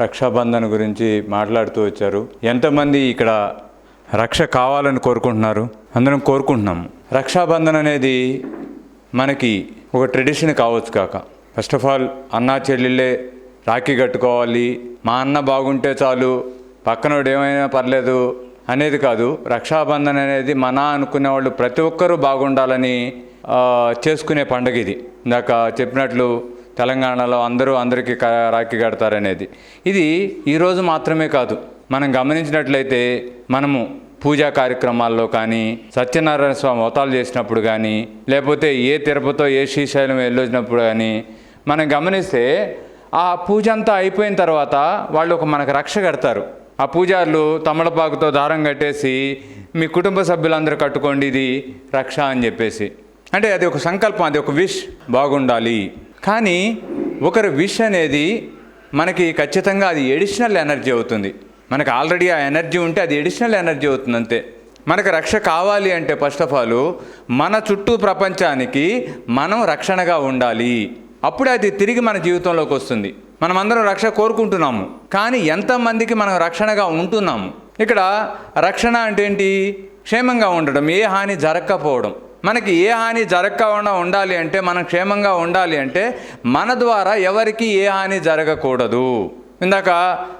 రక్షాబంధన్ గురించి మాట్లాడుతూ వచ్చారు. ఎంతమంది ఇక్కడ రక్ష కావాలని కోరుకుంటున్నారు? అందరం కోరుకుంటున్నాము రక్షాబంధన్ అనేది మనకి ఒక ట్రెడిషన్ కావచ్చు కాక. ఫస్ట్ ఆఫ్ ఆల్ అన్నా చెల్లెళ్ళే రాఖీ కట్టుకోవాలి. మా అన్న బాగుంటే చాలు పక్కనోడు ఏమైనా పర్లేదు అనేది కాదు. రక్షాబంధన్ అనేది మన అనుకునే వాళ్ళు ప్రతి ఒక్కరూ బాగుండాలని చేసుకునే పండగ ఇది. ఇందాక చెప్పినట్లు తెలంగాణలో అందరూ అందరికీ క- రాఖీ కడతారనేది. ఇది ఈరోజు మాత్రమే కాదు. మనం గమనించినట్లయితే మనము పూజా కార్యక్రమాల్లో కానీ సత్యనారాయణ స్వామి అవతాలు చేసినప్పుడు కానీ లేకపోతే ఏ తిరుపతో ఏ శ్రీశైలం వెళ్ళొచ్చినప్పుడు కానీ మనం గమనిస్తే ఆ పూజ అంతా అయిపోయిన తర్వాత వాళ్ళు ఒక మనకు రక్ష కడతారు. ఆ పూజారులు తమలపాకుతో దారం కట్టేసి మీ కుటుంబ సభ్యులందరూ కట్టుకోండి ఇది రక్ష అని చెప్పేసి. అంటే అది ఒక సంకల్పం అది ఒక విష్. బాగుండాలి. కానీ ఒకరి విష్ అనేది మనకి ఖచ్చితంగా అది ఎడిషనల్ ఎనర్జీ అవుతుంది. మనకు ఆల్రెడీ ఆ ఎనర్జీ ఉంటే అది ఎడిషనల్ ఎనర్జీ అవుతుంది అంతే. మనకు రక్ష కావాలి అంటే ఫస్ట్ ఆఫ్ ఆల్ మన చుట్టూ ప్రపంచానికి మనం రక్షణగా ఉండాలి. అప్పుడే అది తిరిగి మన జీవితంలోకి వస్తుంది. మనమందరం రక్ష కోరుకుంటున్నాము. కానీ ఎంతమందికి మనం రక్షణగా ఉంటున్నాము? ఇక్కడ రక్షణ అంటే ఏంటి? క్షేమంగా ఉండడం ఏ హాని జరగకపోవడం. మనకి ఏ హాని జరగకుండా ఉండాలి అంటే మనం క్షేమంగా ఉండాలి అంటే మన ద్వారా ఎవరికి ఏ హాని జరగకూడదు. ఇందాక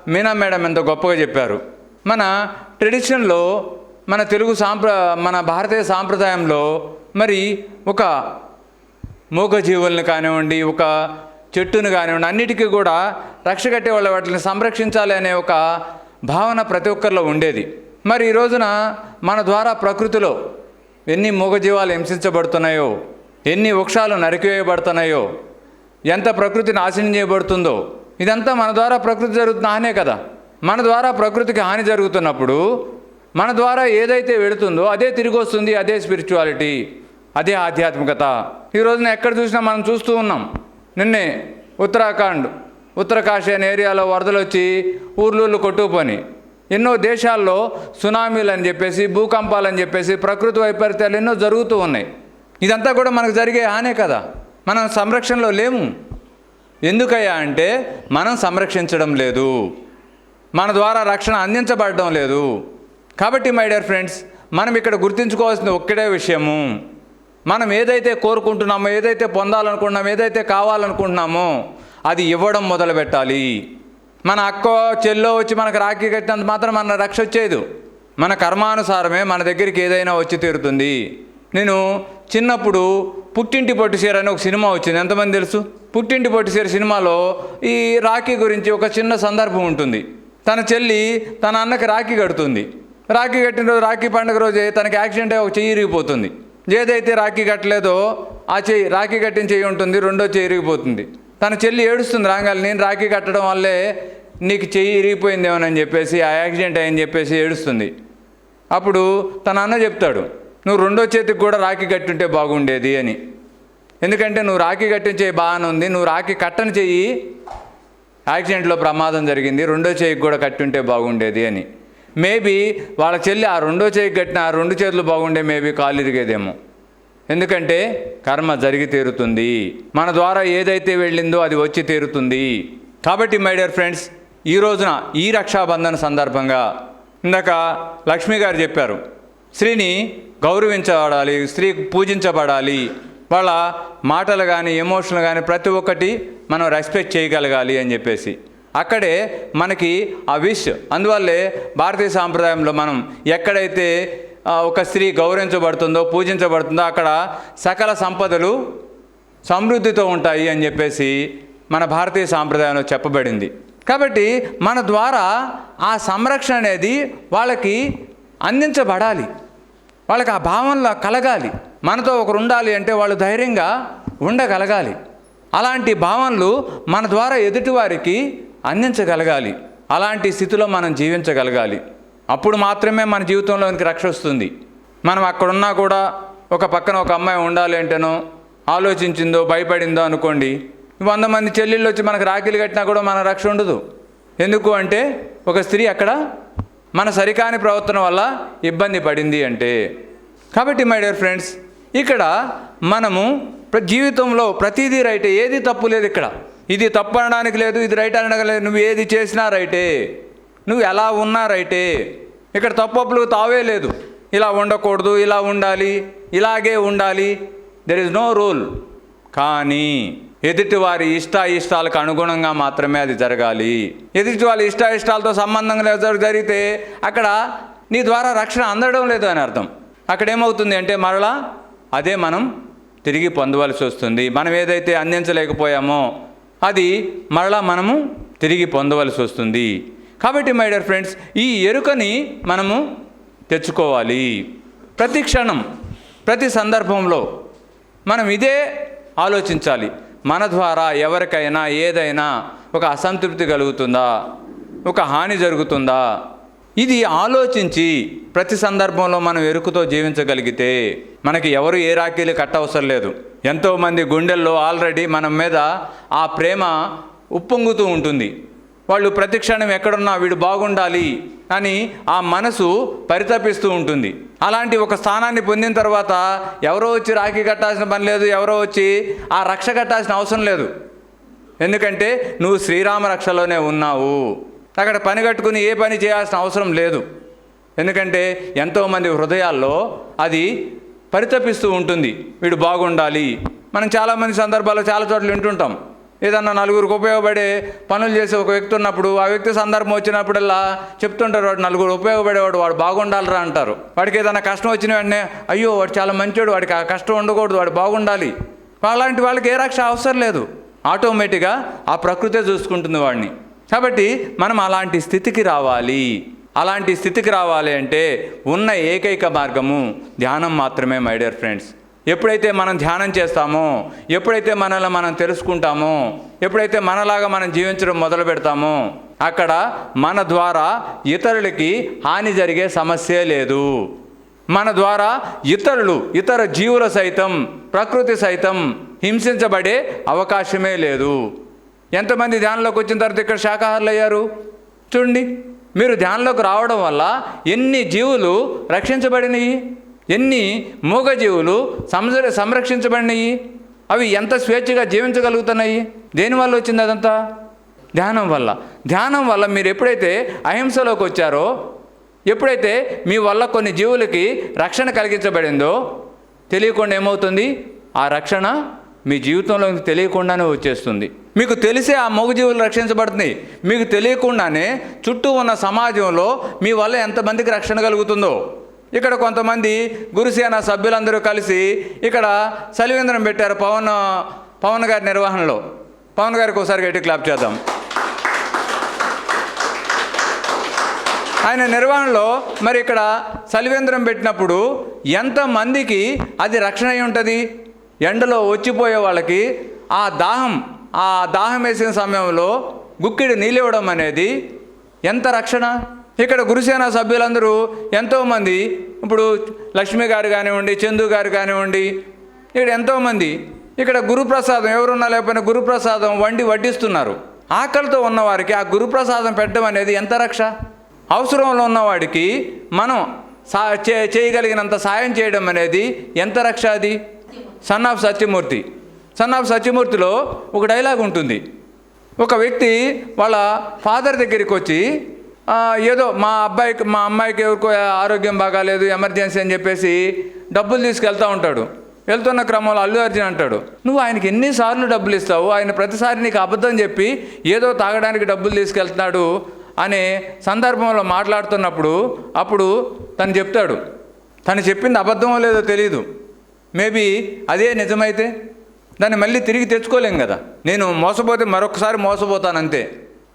మీనా మేడం ఎంత గొప్పగా చెప్పారు. మన ట్రెడిషన్లో మన తెలుగు సాంప్ర మన భారతీయ సాంప్రదాయంలో మరి ఒక మూగజీవుల్ని కానివ్వండి ఒక చెట్టును కానివ్వండి అన్నిటికీ కూడా రక్ష కట్టే వాళ్ళ వాటిని సంరక్షించాలి అనే ఒక భావన ప్రతి ఒక్కరిలో ఉండేది. మరి ఈ రోజున మన ద్వారా ప్రకృతిలో ఎన్ని మూగజీవాలు హింసించబడుతున్నాయో ఎన్ని వృక్షాలు నరికివేయబడుతున్నాయో ఎంత ప్రకృతి నాశనం చేయబడుతుందో ఇదంతా మన ద్వారా ప్రకృతి జరుగుతున్న హానే కదా. మన ద్వారా ప్రకృతికి హాని జరుగుతున్నప్పుడు మన ద్వారా ఏదైతే వెళుతుందో అదే తిరిగి వస్తుంది అదే స్పిరిచువాలిటీ అదే ఆధ్యాత్మికత. ఈ రోజున ఎక్కడ చూసినా మనం చూస్తూ ఉన్నాం. నిన్నే ఉత్తరాఖండ్ ఉత్తరకాశీ అనే ఏరియాలో వరదలు వచ్చి ఊర్లూళ్ళు కొట్టుకుపోయి ఎన్నో దేశాల్లో సునామీలు అని చెప్పేసి భూకంపాలు అని చెప్పేసి ప్రకృతి వైపరీత్యాలు ఎన్నో జరుగుతూ ఉన్నాయి. ఇదంతా కూడా మనకు జరిగే హానే కదా. మనం సంరక్షణలో లేము. ఎందుకయ్యా అంటే మనం సంరక్షించడం లేదు. మన ద్వారా రక్షణ అందించబడడం లేదు. కాబట్టి మై డియర్ ఫ్రెండ్స్ మనం ఇక్కడ గుర్తుంచుకోవాల్సిన ఒక్కడే విషయము. మనం ఏదైతే కోరుకుంటున్నామో ఏదైతే పొందాలనుకుంటున్నామో ఏదైతే కావాలనుకుంటున్నామో అది ఇవ్వడం మొదలు పెట్టాలి మన అక్క చెల్లో వచ్చి మనకు రాఖీ కట్టినంత మాత్రం మన రక్ష వచ్చేది. మన కర్మానుసారమే మన దగ్గరికి ఏదైనా వచ్చి తీరుతుంది. నేను చిన్నప్పుడు పుట్టింటి పొట్టిసీర అని ఒక సినిమా వచ్చింది. ఎంతమంది తెలుసు? పుట్టింటి పొట్టిసీర సినిమాలో ఈ రాఖీ గురించి ఒక చిన్న సందర్భం ఉంటుంది. తన చెల్లి తన అన్నకి రాఖీ కడుతుంది. రాఖీ కట్టిన రోజు రాఖీ పండుగ రోజే తనకి యాక్సిడెంట్ అయ్యి ఒక చెయ్యి ఇరిగిపోతుంది. ఏదైతే రాఖీ కట్టలేదో ఆ చెయ్యి రాఖీ కట్టిన చెయ్యి ఉంటుంది రెండో చెయ్యి ఇరిగిపోతుంది. తన చెల్లి ఏడుస్తుంది రాగాలి నేను రాఖీ కట్టడం వల్లే నీకు చెయ్యి ఇరిగిపోయిందేమోనని చెప్పేసి ఆ యాక్సిడెంట్ అయ్యని చెప్పేసి ఏడుస్తుంది. అప్పుడు తన అన్న చెప్తాడు నువ్వు రెండో చేతికి కూడా రాఖీ కట్టుంటే బాగుండేది అని. ఎందుకంటే నువ్వు రాఖీ కట్టిన చేయి బాగానే ఉంది నువ్వు రాఖీ కట్టని చెయ్యి యాక్సిడెంట్లో ప్రమాదం జరిగింది రెండో చేయికి కూడా కట్టుంటే బాగుండేది అని. మేబీ వాళ్ళ చెల్లి ఆ రెండో చేయికి కట్టిన ఆ రెండు చేతులు బాగుండే మేబీ కాలు ఇరిగేదేమో. ఎందుకంటే కర్మ జరిగి తీరుతుంది. మన ద్వారా ఏదైతే వెళ్ళిందో అది వచ్చి తీరుతుంది. కాబట్టి మై డియర్ ఫ్రెండ్స్ ఈ రోజున ఈ రక్షాబంధన సందర్భంగా ఇందాక లక్ష్మి గారు చెప్పారు స్త్రీని గౌరవించబడాలి స్త్రీ పూజించబడాలి. వాళ్ళ మాటలు కానీ ఎమోషన్లు కానీ ప్రతి ఒక్కటి మనం రెస్పెక్ట్ చేయగలగాలి అని చెప్పేసి. అక్కడే మనకి ఆ విష్ అందువల్లే భారతీయ సాంప్రదాయంలో మనం ఎక్కడైతే ఒక స్త్రీ గౌరవించబడుతుందో పూజించబడుతుందో అక్కడ సకల సంపదలు సమృద్ధితో ఉంటాయి అని చెప్పేసి మన భారతీయ సాంప్రదాయంలో చెప్పబడింది. కాబట్టి మన ద్వారా ఆ సంరక్షణ అనేది వాళ్ళకి అందించబడాలి. వాళ్ళకి ఆ భావనలో కలగాలి. మనతో ఒకరు ఉండాలి అంటే వాళ్ళు ధైర్యంగా ఉండగలగాలి. అలాంటి భావనలు మన ద్వారా ఎదుటివారికి అందించగలగాలి. అలాంటి స్థితిలో మనం జీవించగలగాలి. అప్పుడు మాత్రమే మన జీవితంలోనికి రక్ష వస్తుంది. మనం అక్కడున్నా కూడా ఒక పక్కన ఒక అమ్మాయి ఉండాలి అంటేనో ఆలోచించిందో భయపడిందో అనుకోండి వంద మంది చెల్లెళ్ళు వచ్చి మనకు రాఖీలు కట్టినా కూడా మన రక్ష ఉండదు. ఎందుకు అంటే ఒక స్త్రీ అక్కడ మన సరికాని ప్రవర్తన వల్ల ఇబ్బంది పడింది అంటే. కాబట్టి మై డియర్ ఫ్రెండ్స్ ఇక్కడ మనము ప్ర- జీవితంలో ప్రతిదీ రైట్ ఏది తప్పు లేదు ఇక్కడ. ఇది తప్పు అనడానికి లేదు ఇది రైట్ అనడానికి లేదు నువ్వు ఏది చేసినా రైటే. నువ్వు ఎలా ఉన్నా రైటే. ఇక్కడ తప్పప్పులు తావే లేదు. ఇలా ఉండకూడదు ఇలా ఉండాలి ఇలాగే ఉండాలి. దెర్ ఇస్ నో రూల్ కానీ ఎదుటి వారి ఇష్టాలకు అనుగుణంగా మాత్రమే అది జరగాలి. ఎదుటి వాళ్ళ ఇష్టాయిష్టాలతో సంబంధం లేదు జరిగితే అక్కడ నీ ద్వారా రక్షణ అందడం లేదు అని అర్థం. అక్కడ ఏమవుతుంది అంటే మరలా అదే మనం తిరిగి పొందవలసి వస్తుంది. మనం ఏదైతే అందించలేకపోయామో అది మరలా మనము తిరిగి పొందవలసి వస్తుంది. కాబట్టి మై డియర్ ఫ్రెండ్స్ ఈ ఎరుకని మనము తెచ్చుకోవాలి. ప్రతి క్షణం ప్రతి సందర్భంలో మనం ఇదే ఆలోచించాలి. మన ద్వారా ఎవరికైనా ఏదైనా ఒక అసంతృప్తి కలుగుతుందా? ఒక హాని జరుగుతుందా? ఇది ఆలోచించి ప్రతి సందర్భంలో మనం ఎరుకుతో జీవించగలిగితే మనకి ఎవరు ఏ రాఖీలు కట్టవసరం లేదు. ఎంతోమంది గుండెల్లో ఆల్రెడీ మన మీద ఆ ప్రేమ ఉప్పొంగుతూ ఉంటుంది. వాళ్ళు ప్రతిక్షణం ఎక్కడున్నా వీడు బాగుండాలి అని ఆ మనసు పరితపిస్తూ ఉంటుంది. అలాంటి ఒక స్థానాన్ని పొందిన తర్వాత ఎవరో వచ్చి రాఖీ కట్టాల్సిన పని లేదు ఎవరో వచ్చి ఆ రక్ష కట్టాల్సిన అవసరం లేదు. ఎందుకంటే నువ్వు శ్రీరామ రక్షలోనే ఉన్నావు. అక్కడ పని కట్టుకుని ఏ పని చేయాల్సిన అవసరం లేదు. ఎందుకంటే ఎంతోమంది హృదయాల్లో అది పరితపిస్తూ ఉంటుంది. వీడు బాగుండాలి. మనం చాలామంది సందర్భాల్లో చాలా చోట్ల వింటుంటాం. ఏదన్నా నలుగురికి ఉపయోగపడే పనులు చేసే ఒక వ్యక్తి ఉన్నప్పుడు ఆ వ్యక్తి సందర్భం వచ్చినప్పుడల్లా చెప్తుంటారు వాడు నలుగురు ఉపయోగపడేవాడు వాడు బాగుండాలిరా అంటారు. వాడికి ఏదైనా కష్టం వచ్చిన వెంటనే అయ్యో వాడు చాలా మంచివాడు వాడికి ఆ కష్టం ఉండకూడదు వాడు బాగుండాలి. అలాంటి వాళ్ళకి ఏ రక్ష అవసరం లేదు. ఆటోమేటిక్గా ఆ ప్రకృతే చూసుకుంటుంది వాడిని. కాబట్టి మనం అలాంటి స్థితికి రావాలి. అలాంటి స్థితికి రావాలి అంటే ఉన్న ఏకైక మార్గము ధ్యానం మాత్రమే మై డియర్ ఫ్రెండ్స్. ఎప్పుడైతే మనం ధ్యానం చేస్తామో ఎప్పుడైతే మనల్ని మనం తెలుసుకుంటామో ఎప్పుడైతే మనలాగా మనం జీవించడం మొదలు పెడతామో అక్కడ మన ద్వారా ఇతరులకి హాని జరిగే సమస్యే లేదు. మన ద్వారా ఇతరులు ఇతర జీవుల సైతం ప్రకృతి సైతం హింసించబడే అవకాశమే లేదు. ఎంతమంది ధ్యానంలోకి వచ్చిన తర్వాత ఇక్కడ శాకాహారులు అయ్యారు చూడండి మీరు ధ్యానంలోకి రావడం వల్ల ఎన్ని జీవులు రక్షించబడినవి ఎన్ని మూగజీవులు సంర సంరక్షించబడినవి అవి ఎంత స్వేచ్ఛగా జీవించగలుగుతున్నాయి? దేనివల్ల వచ్చింది అదంతా? ధ్యానం వల్ల. ధ్యానం వల్ల మీరు ఎప్పుడైతే అహింసలోకి వచ్చారో ఎప్పుడైతే మీ వల్ల కొన్ని జీవులకి రక్షణ కలిగించబడిందో తెలియకుండా ఏమవుతుంది? ఆ రక్షణ మీ జీవితంలో తెలియకుండానే వచ్చేస్తుంది. మీకు తెలిసే ఆ మూగజీవులు రక్షించబడుతుంది మీకు తెలియకుండానే చుట్టూ ఉన్న సమాజంలో మీ వల్ల ఎంతమందికి రక్షణ కలుగుతుందో ఇక్కడ కొంతమంది గురుసేన సభ్యులందరూ కలిసి ఇక్కడ సలివేంద్రం పెట్టారు పవన్ పవన్ గారి నిర్వహణలో. పవన్ గారికి ఒకసారి గట్టి క్లాప్ చేద్దాం. ఆయన నిర్వహణలో మరి ఇక్కడ సలివేంద్రం పెట్టినప్పుడు ఎంతమందికి అది రక్షణ అయి ఉంటుంది? ఎండలో వచ్చిపోయే వాళ్ళకి ఆ దాహం ఆ దాహం వేసిన సమయంలో గుక్కిడి నీళ్ళు ఇవ్వడం అనేది ఎంత రక్షణ? ఇక్కడ గురుసేన సభ్యులందరూ ఎంతోమంది ఇప్పుడు లక్ష్మి గారు కానివ్వండి చందు గారు కానివ్వండి ఇక్కడ ఎంతోమంది ఇక్కడ గురుప్రసాదం ఎవరున్నా లేకపోయినా గురుప్రసాదం వండి వడ్డిస్తున్నారు. ఆకలితో ఉన్నవారికి ఆ గురుప్రసాదం పెట్టడం అనేది ఎంత రక్ష? అవసరంలో ఉన్నవాడికి మనం సా చే చేయగలిగినంత సాయం చేయడం అనేది ఎంత రక్ష అది? Son of Satyamurthy. Son of సత్యమూర్తిలో ఒక డైలాగ్ ఉంటుంది. ఒక వ్యక్తి వాళ్ళ ఫాదర్ దగ్గరికి వచ్చి ఏదో మా అబ్బాయికి మా అమ్మాయికి ఎవరికో ఆరోగ్యం బాగాలేదు ఎమర్జెన్సీ అని చెప్పేసి డబ్బులు తీసుకెళ్తా ఉంటాడు. వెళ్తున్న క్రమంలో అల్లు అర్జున్ అంటాడు నువ్వు ఆయనకి ఎన్నిసార్లు డబ్బులు ఇస్తావు? ఆయన ప్రతిసారి నీకు అబద్ధం చెప్పి ఏదో తాగడానికి డబ్బులు తీసుకెళ్తున్నాడు అనే సందర్భంలో మాట్లాడుతున్నప్పుడు అప్పుడు తను చెప్తాడు తను చెప్పింది అబద్ధమో లేదో తెలియదు మేబీ అదే నిజమైతే? దాన్ని మళ్ళీ తిరిగి తెచ్చుకోలేం కదా. నేను మోసపోతే మరొకసారి మోసపోతాను అంతే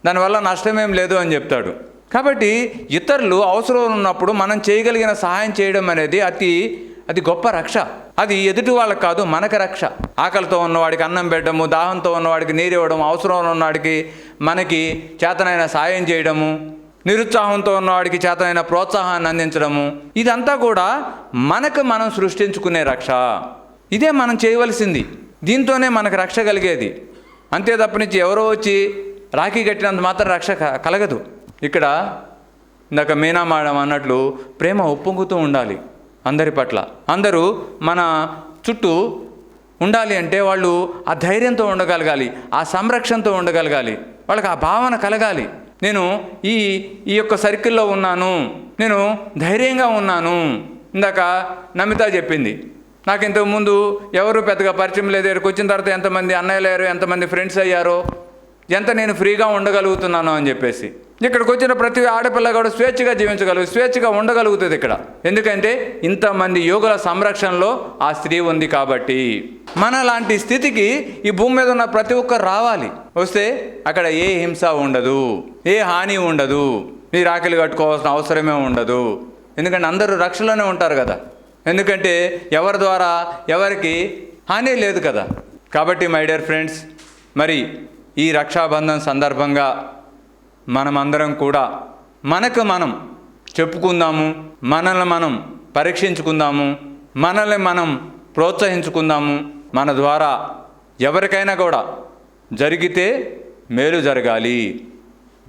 దానివల్ల నష్టమేం లేదు అని చెప్తాడు. కాబట్టి ఇతరులు అవసరం ఉన్నప్పుడు మనం చేయగలిగిన సహాయం చేయడం అనేది అతి అది గొప్ప రక్ష. అది ఎదుటి వాళ్ళకి కాదు మనకి రక్ష. ఆకలితో ఉన్నవాడికి అన్నం పెట్టడము దాహంతో ఉన్నవాడికి నీరు ఇవ్వడం అవసరం ఉన్నవాడికి మనకి చేతనైన సాయం చేయడము నిరుత్సాహంతో ఉన్నవాడికి చేతనైన ప్రోత్సాహాన్ని అందించడము ఇదంతా కూడా మనకు మనం సృష్టించుకునే రక్ష. ఇదే మనం చేయవలసింది. దీంతోనే మనకు రక్ష కలిగేది. అంతే తప్పనించి ఎవరో వచ్చి రాఖీ కట్టినంత మాత్రం రక్ష కలగదు. ఇక్కడ ఇందాక మీనా మేడం అన్నట్లు ప్రేమ ఉప్పొంగుతూ ఉండాలి అందరి పట్ల. అందరూ మన చుట్టూ ఉండాలి అంటే వాళ్ళు ఆ ధైర్యంతో ఉండగలగాలి ఆ సంరక్షణతో ఉండగలగాలి వాళ్ళకి ఆ భావన కలగాలి. నేను ఈ ఈ యొక్క సర్కిల్లో ఉన్నాను నేను ధైర్యంగా ఉన్నాను. ఇందాక నమిత చెప్పింది నాకు ఇంతకు ముందు ఎవరు పెద్దగా పరిచయం లేదు ఇక్కడికి వచ్చిన తర్వాత ఎంతమంది అన్నయ్యలు అయ్యారు ఎంతమంది ఫ్రెండ్స్ అయ్యారో ఎంత నేను ఫ్రీగా ఉండగలుగుతున్నాను అని చెప్పేసి. ఇక్కడికి వచ్చిన ప్రతి ఆడపిల్ల కూడా స్వేచ్ఛగా జీవించగలుగు స్వేచ్ఛగా ఉండగలుగుతుంది ఇక్కడ. ఎందుకంటే ఇంతమంది యోగుల సంరక్షణలో ఆ స్త్రీ ఉంది కాబట్టి. మన లాంటి స్థితికి ఈ భూమి మీద ఉన్న ప్రతి ఒక్కరు రావాలి. వస్తే అక్కడ ఏ హింస ఉండదు ఏ హాని ఉండదు మీ రాఖీలు కట్టుకోవాల్సిన అవసరమే ఉండదు. ఎందుకంటే అందరూ రక్షలోనే ఉంటారు కదా. ఎందుకంటే ఎవరి ద్వారా ఎవరికి హాని లేదు కదా. కాబట్టి మై డియర్ ఫ్రెండ్స్ మరి ఈ రక్షాబంధన్ సందర్భంగా మనమందరం కూడా మనకు మనం చెప్పుకుందాము మనల్ని మనం పరీక్షించుకుందాము మనల్ని మనం ప్రోత్సహించుకుందాము మన ద్వారా ఎవరికైనా కూడా జరిగితే మేలు జరగాలి.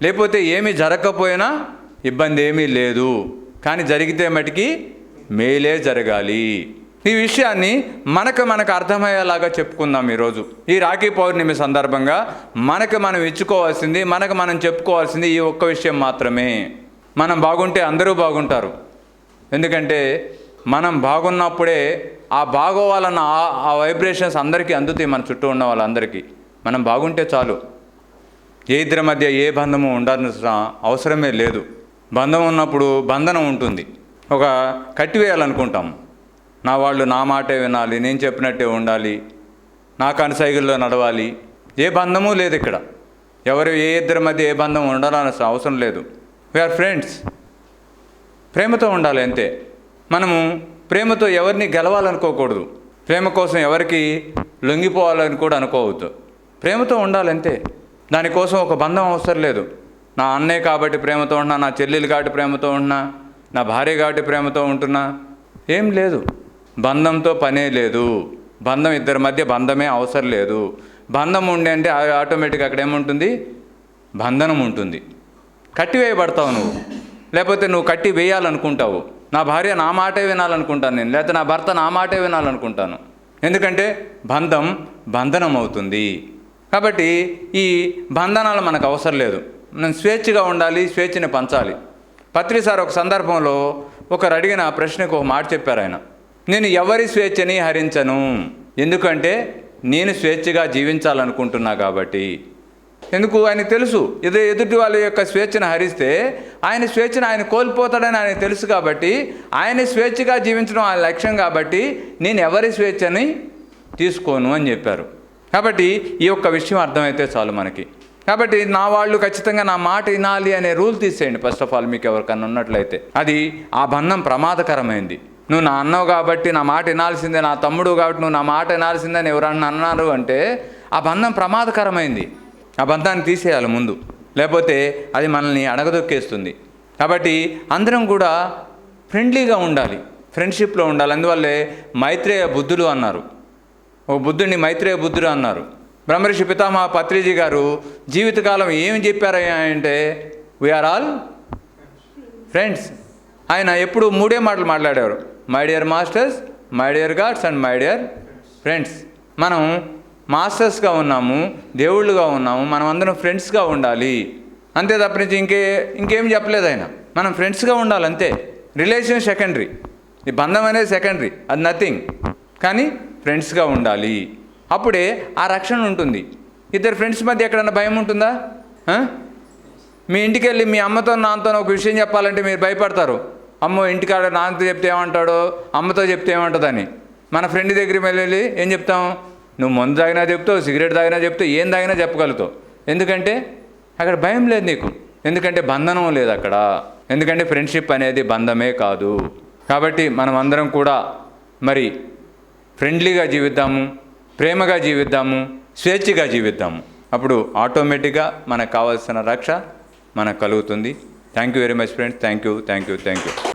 లేకపోతే ఏమీ జరగకపోయినా ఇబ్బంది ఏమీ లేదు. కానీ జరిగితే మటుకి మేలే జరగాలి. ఈ విషయాన్ని మనకు మనకు అర్థమయ్యేలాగా చెప్పుకుందాం ఈరోజు. ఈ రాఖీ పౌర్ణమి సందర్భంగా మనకు మనం ఇచ్చుకోవాల్సింది మనకు మనం చెప్పుకోవాల్సింది ఈ ఒక్క విషయం మాత్రమే. మనం బాగుంటే అందరూ బాగుంటారు. ఎందుకంటే మనం బాగున్నప్పుడే ఆ బాగోవాలన్న ఆ- ఆ వైబ్రేషన్స్ అందరికీ అందుతాయి మన చుట్టూ ఉన్న వాళ్ళందరికీ. మనం బాగుంటే చాలు. ఏ ఇద్దరి మధ్య ఏ బంధము ఉండాల్సిన అవసరమే లేదు. బంధం ఉన్నప్పుడు బంధనం ఉంటుంది. ఒక కట్టివేయాలనుకుంటాం. నా వాళ్ళు నా మాటే వినాలి నేను చెప్పినట్టే ఉండాలి నా కనసైగుల్లో నడవాలి. ఏ బంధము లేదు ఇక్కడ. ఎవరు ఏ ఇద్దరి మధ్య ఏ బంధం ఉండాలనే అవసరం లేదు. వీఆర్ ఫ్రెండ్స్ ప్రేమతో ఉండాలి అంతే. మనము ప్రేమతో ఎవరిని గెలవాలనుకోకూడదు. ప్రేమ కోసం ఎవరికి లొంగిపోవాలని కూడా అనుకోవద్దు. ప్రేమతో ఉండాలంతే దానికోసం ఒక బంధం అవసరం లేదు. నా అన్నయ్య కాబట్టి ప్రేమతో ఉన్నా నా చెల్లెలు కాబట్టి ప్రేమతో ఉన్నా నా భార్య కాబట్టి ప్రేమతో ఉంటున్నా ఏం లేదు. బంధంతో పనే లేదు. బంధం ఇద్దరి మధ్య బంధమే అవసరం లేదు. బంధం ఉండే అంటే ఆటోమేటిక్ అక్కడ ఏముంటుంది? బంధనం ఉంటుంది. కట్టివేయబడతావు నువ్వు. లేకపోతే నువ్వు కట్టి వేయాలనుకుంటావు. నా భార్య నా మాటే వినాలనుకుంటాను నేను. లేకపోతే నా భర్త నా మాటే వినాలనుకుంటాను. ఎందుకంటే బంధం బంధనం అవుతుంది. కాబట్టి ఈ బంధనాలు మనకు అవసరం లేదు. మనం స్వేచ్ఛగా ఉండాలి స్వేచ్ఛని పంచాలి. పత్రి సార్ ఒక సందర్భంలో ఒకరు అడిగిన ప్రశ్నకు ఒక మాట చెప్పారు ఆయన. నేను ఎవరి స్వేచ్ఛని హరించను? ఎందుకంటే నేను స్వేచ్ఛగా జీవించాలనుకుంటున్నా కాబట్టి. ఎందుకు? ఆయన తెలుసు. ఇది ఎదుటి వాళ్ళ యొక్క స్వేచ్ఛను హరిస్తే ఆయన స్వేచ్ఛను ఆయన కోల్పోతాడని ఆయన తెలుసు కాబట్టి ఆయన స్వేచ్ఛగా జీవించడం ఆయన లక్ష్యం కాబట్టి నేను ఎవరి స్వేచ్ఛని తీసుకోను అని చెప్పారు. కాబట్టి ఈ యొక్క విషయం అర్థమైతే చాలు మనకి. కాబట్టి నా వాళ్ళు ఖచ్చితంగా నా మాట వినాలి అనే రూల్ తీసేయండి. ఫస్ట్ ఆఫ్ ఆల్ మీకు ఎవరికన్నా ఉన్నట్లయితే. అది ఆ బంధం ప్రమాదకరమైంది. నువ్వు నా అన్నవు కాబట్టి నా మాట వినాల్సిందే నా తమ్ముడు కాబట్టి నువ్వు నా మాట వినాల్సిందే అని ఎవరన్నా అన్నారు అంటే ఆ బంధం ప్రమాదకరమైంది. ఆ బంధాన్ని తీసేయాలి ముందు. లేకపోతే అది మనల్ని అడగదొక్కేస్తుంది కాబట్టి అందరం కూడా ఫ్రెండ్లీగా ఉండాలి. ఫ్రెండ్షిప్లో ఉండాలి. అందువల్లే మైత్రేయ బుద్ధులు అన్నారు. ఓ బుద్ధుడిని మైత్రేయ బుద్ధుడు అన్నారు. బ్రహ్మర్షి పితామహ పత్రిజీ గారు జీవితకాలం ఏమి చెప్పారయ్యా అంటే వీఆర్ ఆల్ ఫ్రెండ్స్ ఆయన ఎప్పుడు మూడే మాటలు మాట్లాడారు. My dear masters my dear gods and my dear friends మనం మాస్టర్స్గా ఉన్నాము దేవుళ్ళుగా ఉన్నాము మనం అందరం ఫ్రెండ్స్గా ఉండాలి. అంతే తప్పనించి ఇంకే ఇంకేం చెప్పలేదు ఆయన. మనం ఫ్రెండ్స్గా ఉండాలి అంతే. Relation secondary. ఈ బంధం అనేది సెకండరీ అది నథింగ్. కానీ ఫ్రెండ్స్గా ఉండాలి. అప్పుడే ఆ రక్షణ ఉంటుంది. ఇద్దరు ఫ్రెండ్స్ మధ్య ఎక్కడన్నా భయం ఉంటుందా? మీ ఇంటికి వెళ్ళి మీ అమ్మతో నాన్నతో ఒక విషయం చెప్పాలంటే మీరు భయపడతారు. అమ్మో ఇంటికాడ నాన్నతో చెప్తే ఏమంటాడో అమ్మతో చెప్తే ఏమంటుందని. మన ఫ్రెండ్ దగ్గరికి వెళ్ళి ఏం చెప్తాం? నువ్వు మందు తాగినా చెప్తావు సిగరెట్ తాగినా చెప్తావు ఏం తాగినా చెప్పగలుగుతావు. ఎందుకంటే అక్కడ భయం లేదు నీకు. ఎందుకంటే బంధనం లేదు అక్కడ. ఎందుకంటే ఫ్రెండ్షిప్ అనేది బంధమే కాదు. కాబట్టి మనం అందరం కూడా మరి ఫ్రెండ్లీగా జీవిద్దాము ప్రేమగా జీవిద్దాము స్వేచ్ఛగా జీవిద్దాము. అప్పుడు ఆటోమేటిక్గా మనకు కావాల్సిన రక్ష మనకు కలుగుతుంది. Thank you very much friends thank you thank you thank you